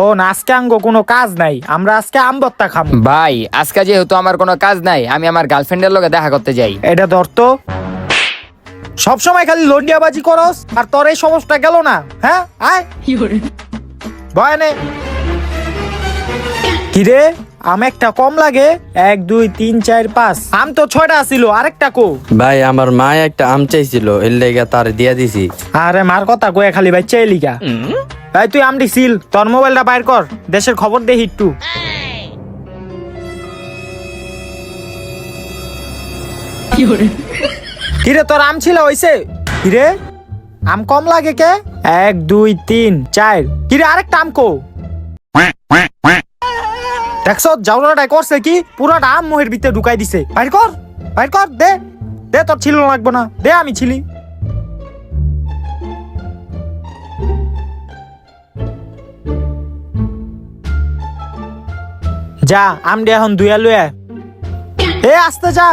শোন আজকে আঙ্গো কোনো কাজ নাই আমরা আজকে আম ভর্তা খাব ভাই আজকে যেহেতু আমার কোনো কাজ নাই আমি আমার গার্লফ্রেন্ডের লগে দেখা করতে যাই। এটা ধর তো? সবসময় খালি লন্ডিয়াবাজি করস আর তোর এই সমস্যা গেল না হ্যাঁ? আয়। বয়ানে কিরে আম একটা কম লাগে? এক দুই তিন চার পাঁচ। আম তো ছয়টা ছিল আরেকটা কো? ভাই আমার মা একটা আম চাইছিল এর লেগে তার দিয়া দিছি। আরে মার কথা কয়ে খালি বাচ্চা এলিকা এই তুই আমটি সিল তোর মোবাইলটা বাইর কর দেশের খবর দে একটু কিরে তোর আম ছিল হইছে? কিরে? আম কম লাগে কে? এক দুই তিন চার। কিরে আরেকটা আম কো? দেখছ জাউরাটাই করছে কি? পুরাটা আম মোহের ভিতরে ঢুকাই দিছে। বাইর কর বাইর কর দে। দে তোর ছিল লাগবো না। দে আমি ছিলি। যা আমডি এখন দুয়া লুয়া এ আসতে যা।